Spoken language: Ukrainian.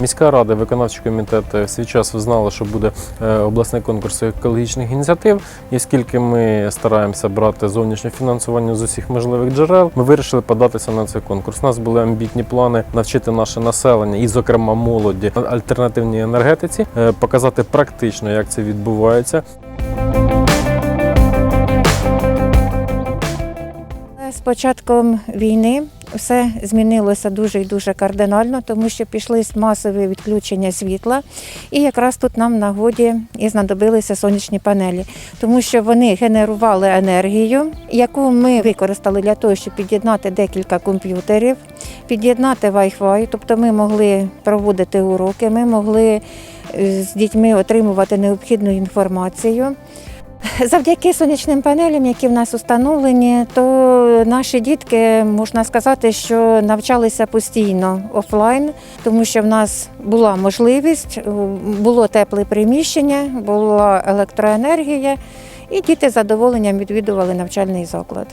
Міська рада, виконавчий комітет е, свій час знали, що буде е, обласний конкурс екологічних ініціатив. І оскільки ми стараємося брати зовнішнє фінансування з усіх можливих джерел, ми вирішили податися на цей конкурс. У нас були амбітні плани навчити наше населення і, зокрема, молоді альтернативній енергетиці, е, показати практично, як це відбувається. З початком війни все змінилося дуже і дуже кардинально, тому що пішли масові відключення світла, і якраз тут нам нагоді і знадобилися сонячні панелі, тому що вони генерували енергію, яку ми використали для того, щоб під'єднати декілька комп'ютерів, під'єднати Wi-Fi, тобто ми могли проводити уроки, ми могли е, з дітьми отримувати необхідну інформацію. Завдяки сонячним панелям, які в нас установлені, то наші дітки можна сказати, що навчалися постійно офлайн, тому що в нас була можливість, е, було тепле приміщення, була електроенергія, і діти з задоволенням відвідували навчальний заклад.